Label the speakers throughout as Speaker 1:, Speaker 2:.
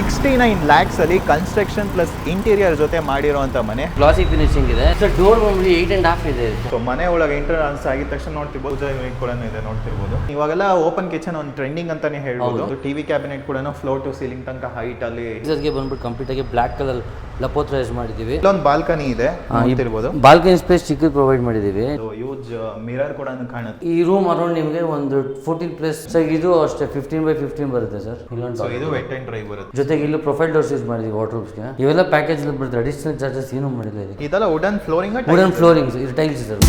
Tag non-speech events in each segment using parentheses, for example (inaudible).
Speaker 1: Sixty nine lakhs ಅಲ್ಲಿ construction plus interior ಜೊತೆ ಮಾಡಿರುವಂತ ಮನೆ.
Speaker 2: ಗ್ಲಾಸಿ ಫಿನಿಶಿಂಗ್ ಇದೆ. ಸರ್ ಡೋರ್ ಮಾಮೂಲಿ ಏಟ್ ಅಂಡ್ ಹಾಫ್ ಇದೆ.
Speaker 1: ಸೊ ಮನೆ ಒಳಗೆ ಎಂಟ್ರೆನ್ಸ್ ಆಗಿದ ತಕ್ಷಣ ನೋಡ್ತಿರ್ಬೋದು. ಯೂನಿಟ್ ಕೂಡ ಇದೆ ನೋಡ್ತಿರ್ಬೋದು. ಇವಾಗೆಲ್ಲ ಓಪನ್ ಕಿಚನ್ ಒಂದು ಟ್ರೆಂಡಿಂಗ್ ಅಂತಾನೆ ಹೇಳ್ಬೋದು. ಟಿವಿ ಕ್ಯಾಬಿನೆಟ್ ಕೂಡ ಫ್ಲೋರ್ ಟು ಸೀಲಿಂಗ್ ತನಕ ಹೈಟ್ ಅಲ್ಲಿ
Speaker 2: ಬಂದ್ಬಿಟ್ಟು ಕಂಪ್ಲೀಟ್ ಆಗಿ ಬ್ಲಾಕ್ ಕಲರ್ ಲಪೋತ್ರೈಸ್ ಮಾಡಿದೀವಿ
Speaker 1: ಇಲ್ಲೊಂದು ಬಾಲ್ಕನಿ ಇದೆ ನೋಡ್ತಿರ್ಬೋದು.
Speaker 2: ಬಾಲ್ಕನಿ ಸ್ಪೇಸ್ ಚಿಕ್ಕದ ಪ್ರೊವೈಡ್ ಮಾಡಿದೀವಿ
Speaker 1: ಯೂಸ್ ಮಿರರ್ ಕೂಡ ಕಾಣುತ್ತೆ.
Speaker 2: ಈ ರೂಮ್ ಅರೌಂಡ್ ನಿಮಗೆ ಒಂದು ಫೋರ್ಟೀನ್ ಪ್ಲಸ್ ಸರ್ ಇದು ಅಷ್ಟೇ ಫಿಫ್ಟೀನ್ ಬೈ ಫಿಫ್ಟೀನ್ ಬರುತ್ತೆ ಸರ್. ಇಲ್ಲೊಂದು
Speaker 1: ಇದು ವೆಟ್ ಅಂಡ್ ಡ್ರೈ ಬರುತ್ತೆ.
Speaker 2: ಜೊತೆಗೆ ಇಲ್ಲಿ ಪ್ರೊಫೈಲ್ ಡೋರ್ಸ್ ಯೂಸ್ ಮಾಡಿದ್ದೀವಿ ವಾಟ್ರೂಬ್ಸ್ಗೆ ಇವೆಲ್ಲ ಪ್ಯಾಕೇಜ್ ಬರುತ್ತೆ ಅಡಿಷನಲ್ ಚಾರ್ಜಸ್ ಏನೂ ಮಾಡಿಲ್ಲ
Speaker 1: ಇದೆಲ್ಲ ವುಡನ್ ಫ್ಲೋರಿಂಗ್
Speaker 2: ವುಡನ್ ಫ್ಲೋರಿಂಗ್ ಇದು ಟೈಲ್ಸ್ ಸರ್.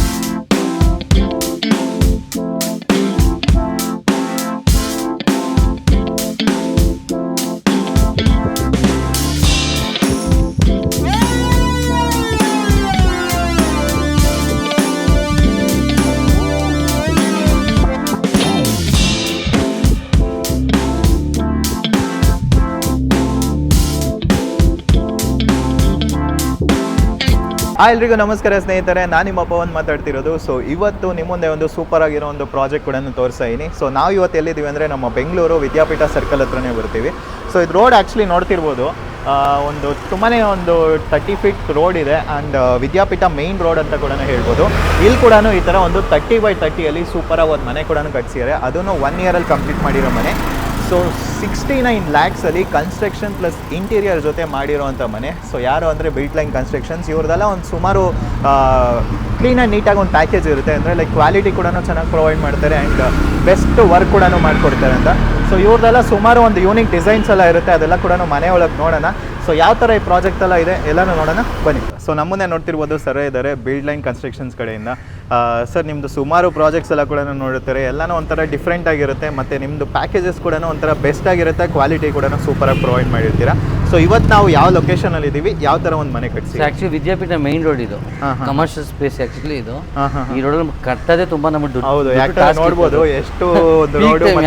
Speaker 1: ಆ ಎಲ್ರಿಗೂ ನಮಸ್ಕಾರ ಸ್ನೇಹಿತರೆ, ನಾನು ನಿಮ್ಮ ಪವನ್ ಮಾತಾಡ್ತಿರೋದು. ಸೊ ಇವತ್ತು ನಿಮ್ಮ ಮುಂದೆ ಒಂದು ಸೂಪರ್ ಆಗಿರೋ ಒಂದು ಪ್ರಾಜೆಕ್ಟ್ ಕೂಡ ತೋರಿಸ್ತಾ ಇದೀನಿ. ಸೊ ನಾವು ಇವತ್ತು ಎಲ್ಲಿದ್ದೀವಿ ಅಂದರೆ ನಮ್ಮ ಬೆಂಗಳೂರು ವಿದ್ಯಾಪೀಠ ಸರ್ಕಲ್ ಹತ್ರನೇ ಬರ್ತೀವಿ. ಸೊ ಇದು ರೋಡ್ ಆ್ಯಕ್ಚುಲಿ ನೋಡ್ತಿರ್ಬೋದು. ಒಂದು ತುಂಬಾ ಒಂದು ತರ್ಟಿ ಫೀಟ್ ರೋಡ್ ಇದೆ ಆ್ಯಂಡ್ ವಿದ್ಯಾಪೀಠ ಮೈನ್ ರೋಡ್ ಅಂತ ಕೂಡ ಹೇಳ್ಬೋದು. ಇಲ್ಲಿ ಕೂಡ ಈ ಥರ ಒಂದು ತರ್ಟಿ ಬೈ ತರ್ಟಿಯಲ್ಲಿ ಸೂಪರಾಗಿ ಒಂದು ಮನೆ ಕೂಡ ಕಟ್ಸಿದ್ದಾರೆ ಅದನ್ನು ಒನ್ ಇಯರಲ್ಲಿ ಕಂಪ್ಲೀಟ್ ಮಾಡಿರೋ ಮನೆ. ಸೊ ಸಿಕ್ಸ್ಟಿ ನೈನ್ ಲ್ಯಾಕ್ಸಲ್ಲಿ ಕನ್ಸ್ಟ್ರಕ್ಷನ್ ಪ್ಲಸ್ ಇಂಟೀರಿಯರ್ ಜೊತೆ ಮಾಡಿರೋವಂಥ ಮನೆ. ಸೊ ಯಾರು ಅಂದರೆ ಬಿಲ್ಟ್ ಲೈನ್ ಕನ್ಸ್ಟ್ರಕ್ಷನ್ಸ್ ಇವ್ರದೆಲ್ಲ ಒಂದು ಸುಮಾರು ಕ್ಲೀನ್ ಆ್ಯಂಡ್ ನೀಟಾಗಿ ಒಂದು ಪ್ಯಾಕೇಜ್ ಇರುತ್ತೆ. ಅಂದರೆ ಲೈಕ್ ಕ್ವಾಲಿಟಿ ಕೂಡ ಚೆನ್ನಾಗಿ ಪ್ರೊವೈಡ್ ಮಾಡ್ತಾರೆ ಆ್ಯಂಡ್ ಬೆಸ್ಟ್ ವರ್ಕ್ ಕೂಡ ಮಾಡಿಕೊಡ್ತಾರೆ ಅಂತ. ಸೊ ಇವ್ರದೆಲ್ಲ ಸುಮಾರು ಒಂದು ಯೂನಿಕ್ ಡಿಸೈನ್ಸ್ ಎಲ್ಲ ಇರುತ್ತೆ. ಅದೆಲ್ಲ ಕೂಡ ಮನೆ ಒಳಗೆ ನೋಡೋಣ. ಸೊ ಯಾವ ಥರ ಈ ಪ್ರಾಜೆಕ್ಟ್ ಎಲ್ಲ ಇದೆ, ಎಲ್ಲನೂ ನೋಡೋಣ. ಬನ್ನಿ. ಸೊ ನಮ್ಮನ್ನೇ ನೋಡ್ತಿರ್ಬೋದು ಸರ್ ಇದ್ದಾರೆ ಬಿಲ್ಡ್ ಲೈನ್ ಕನ್ಸ್ಟ್ರಕ್ಷನ್ಸ್ ಕಡೆಯಿಂದ. ಸರ್ ನಿಮ್ಮದು ಸುಮಾರು ಪ್ರಾಜೆಕ್ಟ್ಸ್ ಎಲ್ಲ ಕೂಡ ನೋಡುತ್ತಾರೆ ಎಲ್ಲನೂ ಒಂಥರ ಡಿಫ್ರೆಂಟ್ ಆಗಿರುತ್ತೆ ಮತ್ತು ನಿಮ್ಮದು ಪ್ಯಾಕೇಜಸ್ ಕೂಡ ಒಂಥರ ಬೆಸ್ಟ್ ಆಗಿರುತ್ತೆ ಕ್ವಾಲಿಟಿ ಕೂಡ ಸೂಪರಾಗಿ ಪ್ರೊವೈಡ್ ಮಾಡಿರ್ತೀರಾ. ಸೊ ಇವತ್ತು ನಾವು ಯಾವ ಲೊಕೇಶನಲ್ಲಿ ಇದ್ದೀವಿ ಯಾವ ಥರ ಒಂದು ಮನೆ ಕಟ್ಸಿ?
Speaker 2: ಆ್ಯಕ್ಚುಲಿ ವಿದ್ಯಾಪೀಠ ಮೈನ್ ರೋಡ್ ಇದು. ಕಮರ್ಷಿಯಲ್ ಸ್ಪೇಸ್ ಆ್ಯಕ್ಚುಲಿ ಇದು. ಈ ರೋಡಲ್ಲಿ ಕಟ್ಟೋದೇ ತುಂಬಾ ನಮಗೆ ದುಡ್ಡು
Speaker 1: ಹೌದು ನೋಡ್ಬೋದು ಎಷ್ಟು